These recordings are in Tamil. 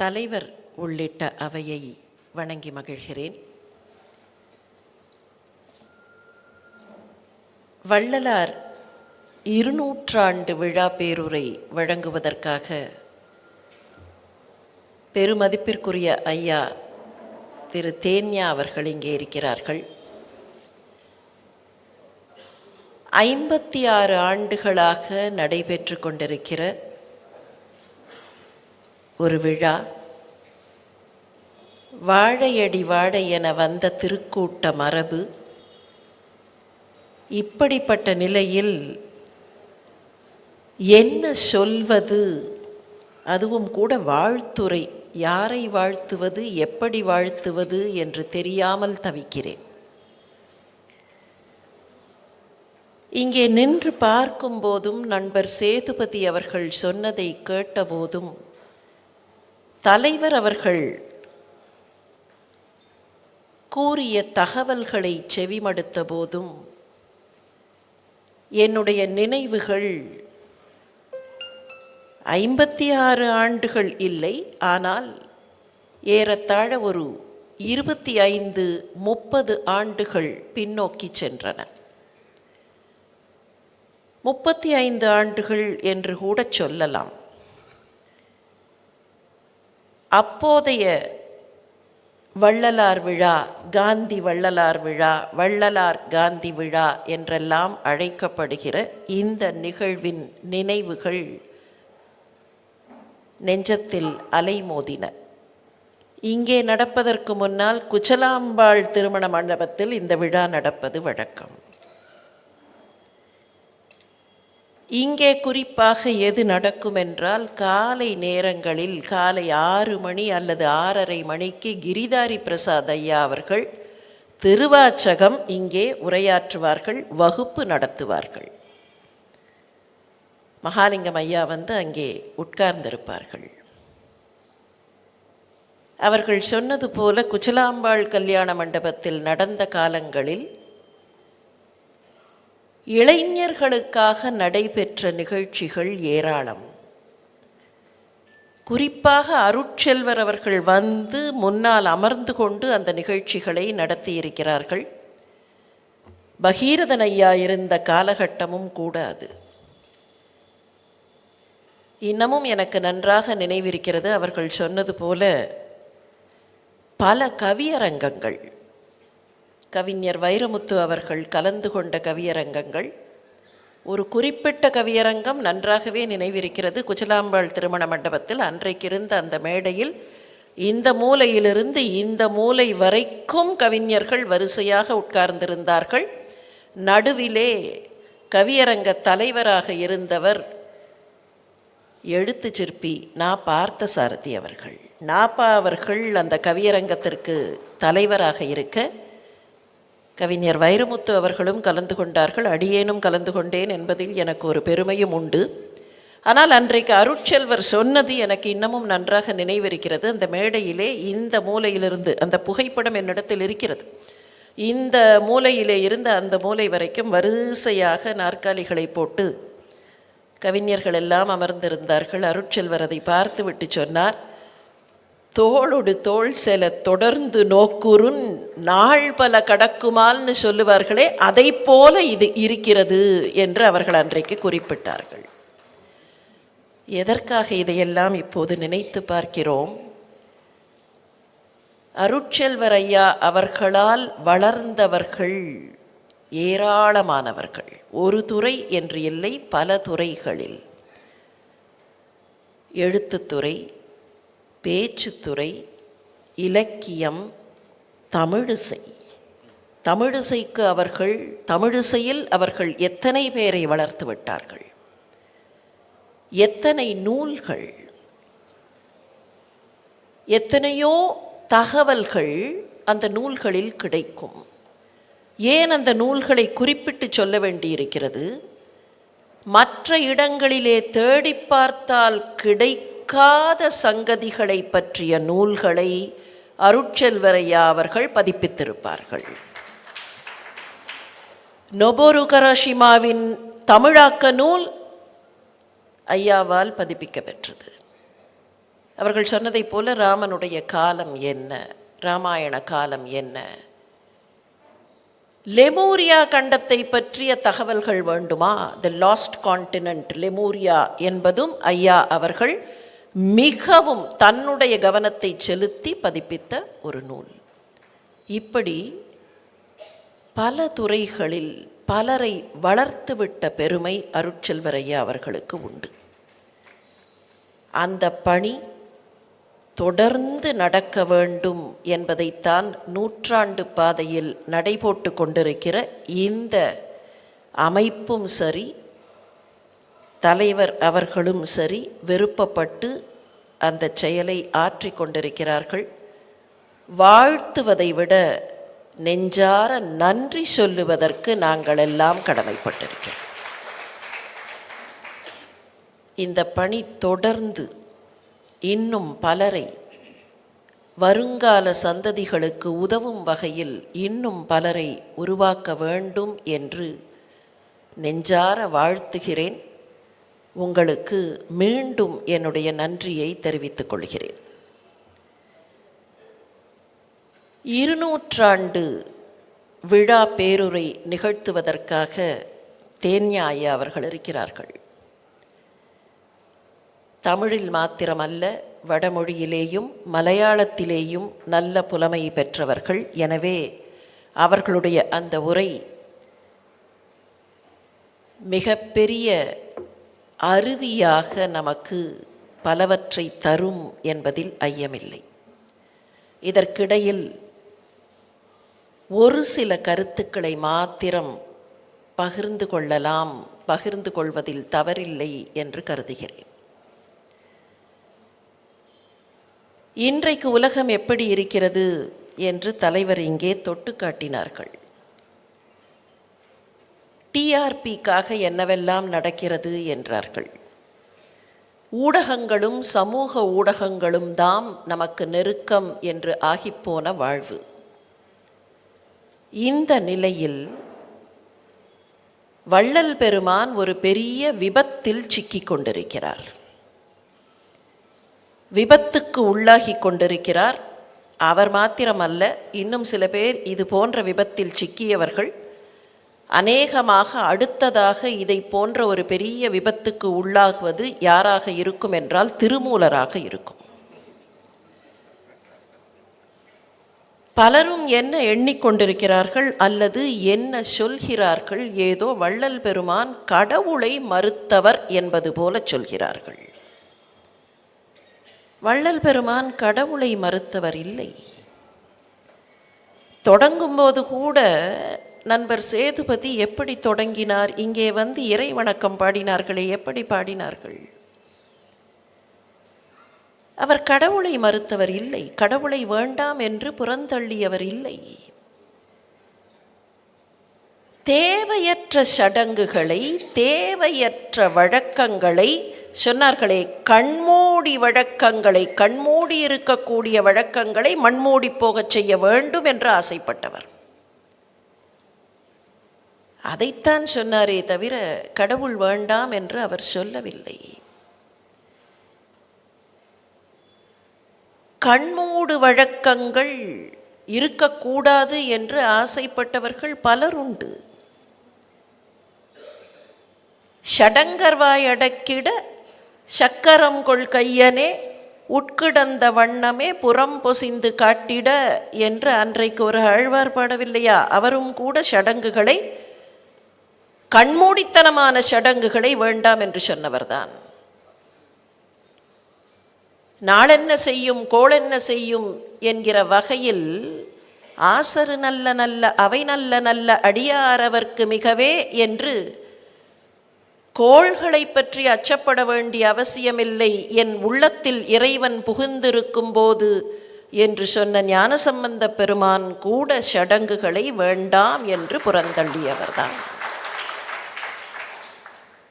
தலைவர் உள்ளிட்ட அவையை வணங்கி மகிழ்கிறேன். வள்ளலார் இருநூற்றாண்டு விழா பேருரை வழங்குவதற்காக பெருமதிப்பிற்குரிய ஐயா திரு தேன்யா அவர்கள் இங்கே இருக்கிறார்கள். ஐம்பத்தி ஆறு ஆண்டுகளாக நடைபெற்று கொண்டிருக்கிற ஒரு விழா. வாழையடி வாழை என வந்த திருக்கூட்ட மரபு இப்படிப்பட்ட நிலையில் என்ன சொல்வது? அதுவும் கூட வாழ்த்துரை யாரை வாழ்த்துவது? எப்படி வாழ்த்துவது? என்று தெரியாமல் தவிக்கிறேன். இங்கே நின்று பார்க்கும்போதும் நண்பர் சேதுபதி அவர்கள் சொன்னதை கேட்டபோதும் தலைவர் அவர்கள் கூறிய தகவல்களை செவிமடுத்த போதும் என்னுடைய நினைவுகள் ஐம்பத்தி ஆறு ஆண்டுகள் இல்லை ஆனால் ஏறத்தாழ ஒரு இருபத்தி ஐந்து முப்பது ஆண்டுகள் பின்னோக்கி சென்றன. முப்பத்தி ஐந்து ஆண்டுகள் என்று கூட சொல்லலாம். அப்போதைய வள்ளலார் விழா காந்தி வள்ளலார் விழா வள்ளலார் காந்தி விழா என்றெல்லாம் அழைக்கப்படுகிற இந்த நிகழ்வின் நினைவுகள் நெஞ்சத்தில் அலைமோதின. இங்கே நடப்பதற்கு முன்னால் குச்சலாம்பாள் திருமண மண்டபத்தில் இந்த விழா நடப்பது வழக்கம். இங்கே குறிப்பாக எது நடக்கும் என்றால் காலை நேரங்களில் காலை ஆறு மணி அல்லது ஆறரை மணிக்கு கிரிதாரி பிரசாத் ஐயா அவர்கள் திருவாச்சகம் இங்கே உரையாற்றுவார்கள் வகுப்பு நடத்துவார்கள். மகாலிங்கம் ஐயா வந்து அங்கே உட்கார்ந்திருப்பார்கள். அவர்கள் சொன்னது போல குச்சலாம்பாள் கல்யாண மண்டபத்தில் நடந்த காலங்களில் இளைஞர்களுக்காக நடைபெற்ற நிகழ்ச்சிகள் ஏராளம். குறிப்பாக அருட்செல்வர் அவர்கள் வந்து முன்னால் அமர்ந்து கொண்டு அந்த நிகழ்ச்சிகளை நடத்தியிருக்கிறார்கள். பகீரதன் ஐயா இருந்த காலகட்டமும் கூட அது. இன்னமும் எனக்கு நன்றாக நினைவிருக்கிறது அவர்கள் சொன்னது போல பல கவியரங்கங்கள். கவிஞர் வைரமுத்து அவர்கள் கலந்து கொண்ட கவியரங்கங்கள். ஒரு குறிப்பிட்ட கவியரங்கம் நன்றாகவே நினைவிருக்கிறது. குச்சலாம்பாள் திருமண மண்டபத்தில் அன்றைக்கிருந்த அந்த மேடையில் இந்த மூலையிலிருந்து இந்த மூலை வரைக்கும் கவிஞர்கள் வரிசையாக உட்கார்ந்திருந்தார்கள். நடுவிலே கவியரங்க தலைவராக இருந்தவர் எழுத்து சிற்பி நா. பார்த்த சாரதி அவர்கள் நாப்பா அவர்கள் அந்த கவியரங்கத்திற்கு தலைவராக இருக்க கவிஞர் வைரமுத்து அவர்களும் கலந்து கொண்டார்கள். அடியேனும் கலந்து கொண்டேன் என்பதில் எனக்கு ஒரு பெருமையும் உண்டு. ஆனால் அன்றைக்கு அருட்செல்வர் சொன்னது எனக்கு இன்னமும் நன்றாக நினைவிருக்கிறது. அந்த மேடையிலே இந்த மூலையிலிருந்து அந்த புகைப்படம் என்னிடத்தில் இருக்கிறது. இந்த மூலையிலே இருந்து அந்த மூலை வரைக்கும் வரிசையாக நாற்காலிகளை போட்டு கவிஞர்கள் எல்லாம் அமர்ந்திருந்தார்கள். அருட்செல்வர் அதை பார்த்துவிட்டு சொன்னார். தோளொடு தோள் செல தொடர்ந்து நோக்குறுன் நாள் பல கடக்குமால்னு சொல்லுவார்களே அதை போல இது இருக்கிறது என்று அவர்கள் அன்றைக்கு குறிப்பிட்டார்கள். எதற்காக இதையெல்லாம் இப்போது நினைத்து பார்க்கிறோம்? அருட்செல்வர் ஐயா அவர்களால் வளர்ந்தவர்கள் ஏராளமானவர்கள். ஒரு துறை என்று இல்லை பல துறைகளில். எழுத்துத்துறை பேச்சுத்துறை இலக்கியம் தமிழிசை. தமிழிசைக்கு அவர்கள் தமிழிசையில் அவர்கள் எத்தனை பேரை வளர்த்து விட்டார்கள்? எத்தனை நூல்கள்? எத்தனையோ தகவல்கள் அந்த நூல்களில் கிடைக்கும். ஏன் அந்த நூல்களை குறிப்பிட்டு சொல்ல வேண்டியிருக்கிறது? மற்ற இடங்களிலே தேடி பார்த்தால் கிடைக்காத சங்கதிகளை பற்றிய நூல்களை அருட்செல்வரையா அவர்கள் பதிப்பித்திருப்பார்கள். நொபோரு கராஷிமாவின் தமிழாக்க நூல் ஐயாவால் பதிப்பிக்க பெற்றது. அவர்கள் சொன்னதைப் போல ராமனுடைய காலம் என்ன ராமாயண காலம் என்ன லெமூரியா கண்டத்தை பற்றிய தகவல்கள் வேண்டுமா? த லாஸ்ட் கான்டினென்ட் லெமூரியா என்பதும் ஐயா அவர்கள் மிகவும் தன்னுடைய கவனத்தை செலுத்தி பதிப்பித்த ஒரு நூல். இப்படி பல துறைகளில் பலரை வளர்த்துவிட்ட பெருமை அருட்செல்வரையா அவர்களுக்கு உண்டு. அந்த பணி தொடர்ந்து நடக்க வேண்டும் என்பதைத்தான் நூற்றாண்டு பாதையில் நடைபோட்டு கொண்டிருக்கிற இந்த அமைப்பும் சரி தலைவர் அவர்களும் சரி விருப்பப்பட்டு அந்த செயலை ஆற்றி கொண்டிருக்கிறார்கள். வாழ்த்துவதை விட நெஞ்சார நன்றி சொல்லுவதற்கு நாங்கள் எல்லாம் கடமைப்பட்டிருக்கிறோம். இந்த பணி தொடர்ந்து இன்னும் பலரை வருங்கால சந்ததிகளுக்கு உதவும் வகையில் இன்னும் பலரை உருவாக்க வேண்டும் என்று நெஞ்சார வாழ்த்துகிறேன். உங்களுக்கு மீண்டும் என்னுடைய நன்றியை தெரிவித்துக் கொள்கிறேன். இருநூற்றாண்டு விழா பேருரை நிகழ்த்துவதற்காக தேன்யாயா அவர்கள் இருக்கிறார்கள். தமிழில் மாத்திரமல்ல வடமொழியிலேயும் மலையாளத்திலேயும் நல்ல புலமை பெற்றவர்கள். எனவே அவர்களுடைய அந்த உரை மிகப்பெரிய அருவியாக நமக்கு பலவற்றை தரும் என்பதில் ஐயமில்லை. இதற்கிடையில் ஒரு சில கருத்துக்களை மாத்திரம் பகிர்ந்து கொள்ளலாம் பகிர்ந்து கொள்வதில் தவறில்லை என்று கருதுகிறேன். இன்றைக்கு உலகம் எப்படி இருக்கிறது என்று தலைவர் இங்கே தொட்டு காட்டினார்கள். டிஆர்பிக்காக என்னவெல்லாம் நடக்கிறது என்றார்கள். ஊடகங்களும் சமூக ஊடகங்களும் தாம் நமக்கு நெருக்கம் என்று ஆகிப்போன வாழ்வு. இந்த நிலையில் வள்ளல் பெருமான் ஒரு பெரிய விபத்தில் சிக்கிக் கொண்டிருக்கிறார். விபத்துக்கு உள்ளாகி கொண்டிருக்கிறார். அவர் மாத்திரமல்ல இன்னும் சில பேர் இது போன்ற விபத்தில் சிக்கியவர்கள் அநேகமாக அடுத்ததாக இதை போன்ற ஒரு பெரிய விபத்துக்கு உள்ளாகுவது யாராக இருக்கும் என்றால் திருமூலராக இருக்கும். பலரும் என்ன எண்ணிக்கொண்டிருக்கிறார்கள் அல்லது என்ன சொல்கிறார்கள்? ஏதோ வள்ளல் பெருமான் கடவுளை மறுத்தவர் என்பது போல சொல்கிறார்கள். வள்ளல் பெருமான் கடவுளை மறுத்தவர் இல்லை. தொடங்கும்போது கூட நண்பர் சேதுபதி எப்படி தொடங்கினார்? இங்கே வந்து இறை வணக்கம் பாடினார்களே எப்படி பாடினார்கள்? அவர் கடவுளை மறுத்தவர் இல்லை கடவுளை வேண்டாம் என்று புறந்தள்ளியவர் இல்லை. தேவையற்ற சடங்குகளை தேவையற்ற வழக்கங்களை சொன்னார்களே கண்மூடி வழக்கங்களை கண்மூடி இருக்கக்கூடிய வழக்கங்களை மண்மூடி போகச் செய்ய வேண்டும் என்று ஆசைப்பட்டவர். அதைத்தான் சொன்னாரே தவிர கடவுள் வேண்டாம் என்று அவர் சொல்லவில்லை. கண்மூடு வழக்கங்கள் இருக்கக்கூடாது என்று ஆசைப்பட்டவர்கள் பலர் உண்டு. ஷடங்கர்வாய் அடக்கிட சக்கரம் கொள் கையனே உட்கிடந்த வண்ணமே புறம் பொசிந்து காட்டிட என்று அன்றைக்கு ஒரு ஆழ்வார் பாடவில்லையா? அவரும் கூட சடங்குகளை கண்மூடித்தனமான சடங்குகளை வேண்டாம் என்று சொன்னவர்தான். நாளென்ன செய்யும் கோளென்ன செய்யும் என்கிற வகையில் ஆசரு நல்ல நல்ல அவை நல்ல நல்ல அடியாரவர்க்கு மிகவே என்று கோள்களை பற்றி அச்சப்பட வேண்டிய அவசியமில்லை. என் உள்ளத்தில் இறைவன் புகுந்திருக்கும் போது என்று சொன்ன ஞானசம்பந்த பெருமான் கூட சடங்குகளை வேண்டாம் என்று புறந்தள்ளியவர்தான்.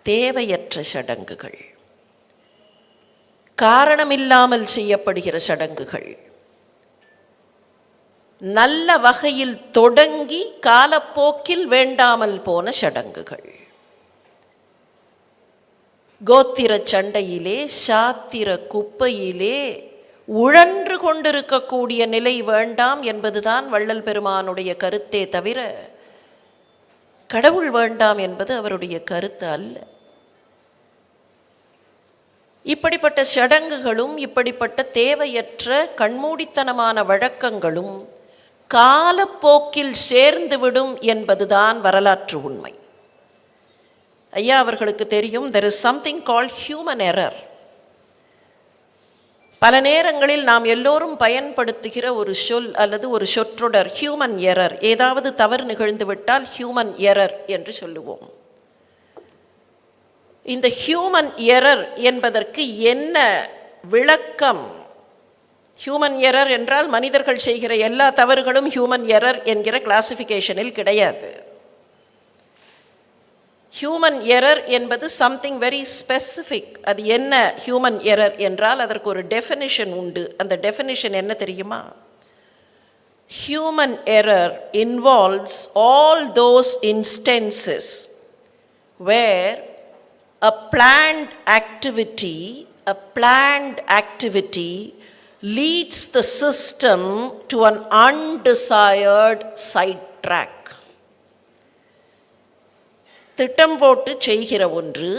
தேவையற்ற சடங்குகள். காரணமில்லாமல் செய்யப்படுகிற சடங்குகள். நல்ல வகையில் தொடங்கி காலப்போக்கில் வேண்டாமல் போன சடங்குகள். கோத்திர சண்டையிலே சாத்திர குப்பையிலே உழன்று கொண்டிருக்கக்கூடிய நிலை வேண்டாம் என்பதுதான் வள்ளல் பெருமானுடைய கருத்தே தவிர கடவுள் வேண்டாம் என்பது அவருடைய கருத்து அல்ல. இப்படிப்பட்ட சடங்குகளும் இப்படிப்பட்ட தேவையற்ற கண்மூடித்தனமான வழக்கங்களும் காலப்போக்கில் சேர்ந்துவிடும் என்பதுதான் வரலாற்று உண்மை. ஐயா அவர்களுக்கு தெரியும் there is something call human error பல நேரங்களில் நாம் எல்லோரும் பயன்படுத்துகிற ஒரு சொல் அல்லது ஒரு சொற்றொடர் ஹியூமன் எரர் ஏதாவது தவறு நிகழ்ந்துவிட்டால் ஹியூமன் எரர் என்று சொல்லுவோம். இந்த ஹியூமன் எரர் என்பதற்கு என்ன விளக்கம்? ஹியூமன் எரர் என்றால் மனிதர்கள் செய்கிற எல்லா தவறுகளும் ஹியூமன் எரர் என்கிற கிளாசிஃபிகேஷனில் கிடையாது. ஹியூமன் எரர் என்பது சம்திங் வெரி ஸ்பெசிஃபிக் அது என்ன ஹியூமன் எரர் என்றால் அதற்கு ஒரு டெஃபினிஷன் உண்டு. அந்த டெஃபினிஷன் என்ன தெரியுமா? Human error involves all those instances where a planned activity a planned activity leads the system to an undesired sidetrack. திட்டம் போட்டு செய்கிற ஒன்று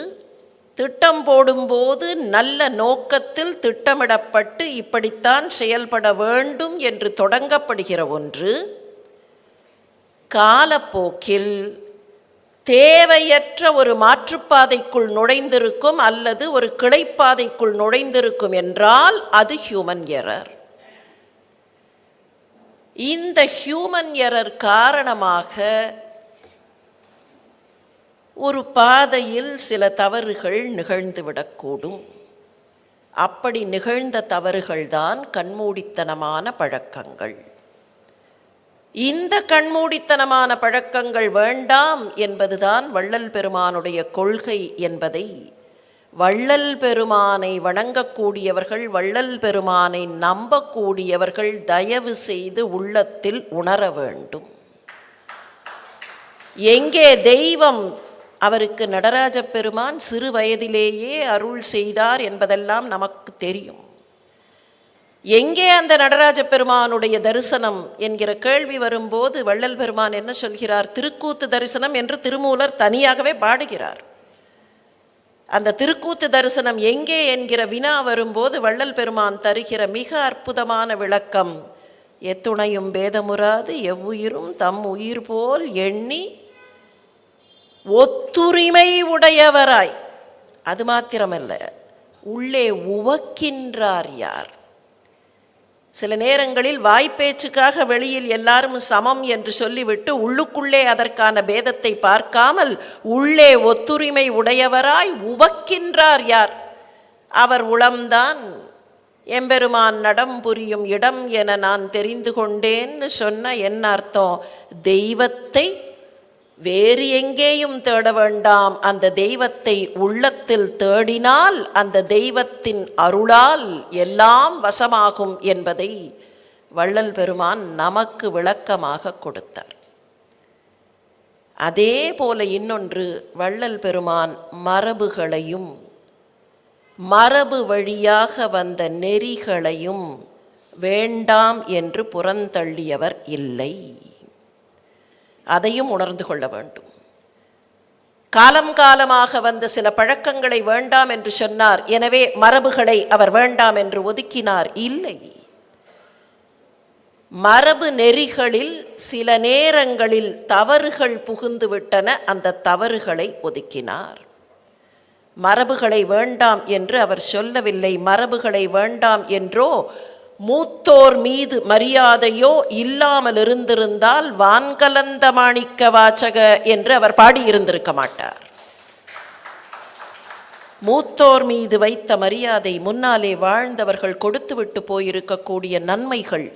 திட்டம் போடும்போது நல்ல நோக்கத்தில் திட்டமிடப்பட்டு இப்படித்தான் செயல்பட வேண்டும் என்று தொடங்கப்படுகிற ஒன்று காலப்போக்கில் தேவையற்ற ஒரு மாற்றுப்பாதைக்குள் நுழைந்திருக்கும் அல்லது ஒரு கிளைப்பாதைக்குள் நுழைந்திருக்கும் என்றால் அது ஹியூமன் எரர் இந்த ஹியூமன் எரர் காரணமாக ஒரு பாதையில் சில தவறுகள் நிகழ்ந்துவிடக்கூடும். அப்படி நிகழ்ந்த தவறுகள்தான் கண்மூடித்தனமான பழக்கங்கள். இந்த கண்மூடித்தனமான பழக்கங்கள் வேண்டாம் என்பதுதான் வள்ளல் பெருமானுடைய கொள்கை என்பதை. வள்ளல் பெருமானை வணங்கக்கூடியவர்கள் வள்ளல் பெருமானை நம்பக்கூடியவர்கள் தயவு செய்து உள்ளத்தில் உணர வேண்டும். எங்கே தெய்வம் அவருக்கு நடராஜ பெருமான் சிறு வயதிலேயே அருள் செய்தார் என்பதெல்லாம் நமக்கு தெரியும். எங்கே அந்த நடராஜ பெருமானுடைய தரிசனம் என்கிற கேள்வி வரும்போது வள்ளல் பெருமான் என்ன சொல்கிறார்? திருக்கூத்து தரிசனம் என்று திருமூலர் தனியாகவே பாடுகிறார். அந்த திருக்கூத்து தரிசனம் எங்கே என்கிற வினா வரும்போது வள்ளல் பெருமான் தருகிற மிக அற்புதமான விளக்கம் எத்துணையும் பேதமுறாது எவ்வுயிரும் தம் உயிர் போல் எண்ணி ஒத்துரிமை உடையவராய். அது மாத்திரமல்ல உள்ளே உவக்கின்றார் யார்? சில நேரங்களில் வாய்ப்பேச்சுக்காக வெளியில் எல்லாரும் சமம் என்று சொல்லிவிட்டு உள்ளுக்குள்ளே அதற்கான பேதத்தை பார்க்காமல் உள்ளே ஒத்துரிமை உடையவராய் உவக்கின்றார் யார்? அவர் உளம்தான். எம்பெருமான் நடம் புரியும் இடம் என நான் தெரிந்து கொண்டேன்னு சொன்ன என்ன அர்த்தம்? தெய்வத்தை வேறு எங்கேயும் தேட வேண்டாம். அந்த தெய்வத்தை உள்ளத்தில் தேடினால் அந்த தெய்வத்தின் அருளால் எல்லாம் வசமாகும் என்பதை வள்ளல் பெருமான் நமக்கு விளக்கமாக கொடுத்தார். அதே போல இன்னொன்று வள்ளல் பெருமான் மரபுகளையும் மரபு வழியாக வந்த நெறிகளையும் வேண்டாம் என்று புறந்தள்ளியவர் இல்லை. அதையும் உணர்ந்து கொள்ள வேண்டும். காலம் காலமாக வந்த சில பழக்கங்களை வேண்டாம் என்று சொன்னார். எனவே மரபுகளை அவர் வேண்டாம் என்று ஒதுக்கினார். இல்லை. மரபு நெறிகளில் சில நேரங்களில் தவறுகள் புகுந்துவிட்டன அந்த தவறுகளை ஒதுக்கினார். மரபுகளை வேண்டாம் என்று அவர் சொல்லவில்லை. மரபுகளை வேண்டாம் என்றோ மூத்தோர் மீது மரியாதையோ இல்லாமல் இருந்திருந்தால் வான்கலந்த மாணிக்க வாச்சக என்று அவர் பாடியிருந்திருக்க மாட்டார். மூத்தோர் மீது வைத்த மரியாதை முன்னாலே வாழ்ந்தவர்கள் கொடுத்துவிட்டு போயிருக்கக்கூடிய நன்மைகள்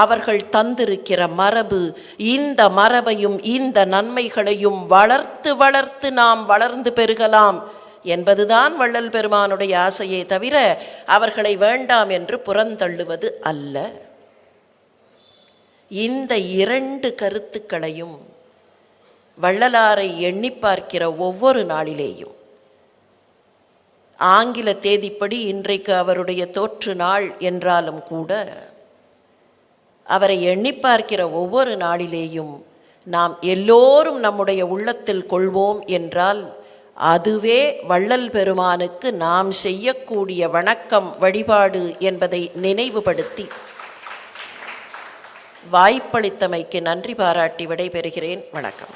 அவர்கள் தந்திருக்கிற மரபு இந்த மரபையும் இந்த நன்மைகளையும் வளர்த்து வளர்த்து நாம் வளர்ந்து பெருகலாம். என்பதுதான் வள்ளல் பெருமானுடைய ஆசையே தவிர அவர்களை வேண்டாம் என்று புறந்தள்ளுவது அல்ல. இந்த இரண்டு கருத்துக்களையும் வள்ளலாரை எண்ணி பார்க்கிற ஒவ்வொரு நாளிலேயும் ஆங்கில தேதிப்படி இன்றைக்கு அவருடைய தோற்று நாள் என்றாலும் கூட அவரை எண்ணி பார்க்கிற ஒவ்வொரு நாளிலேயும் நாம் எல்லோரும் நம்முடைய உள்ளத்தில் கொள்வோம் என்றால் அதுவே வள்ளல் பெருமானுக்கு நாம் செய்யக்கூடிய வணக்கம் வழிபாடு என்பதை நினைவுபடுத்தி. வாய்ப்பளித்தமைக்கு நன்றி பாராட்டி விடைபெறுகிறேன். வணக்கம்.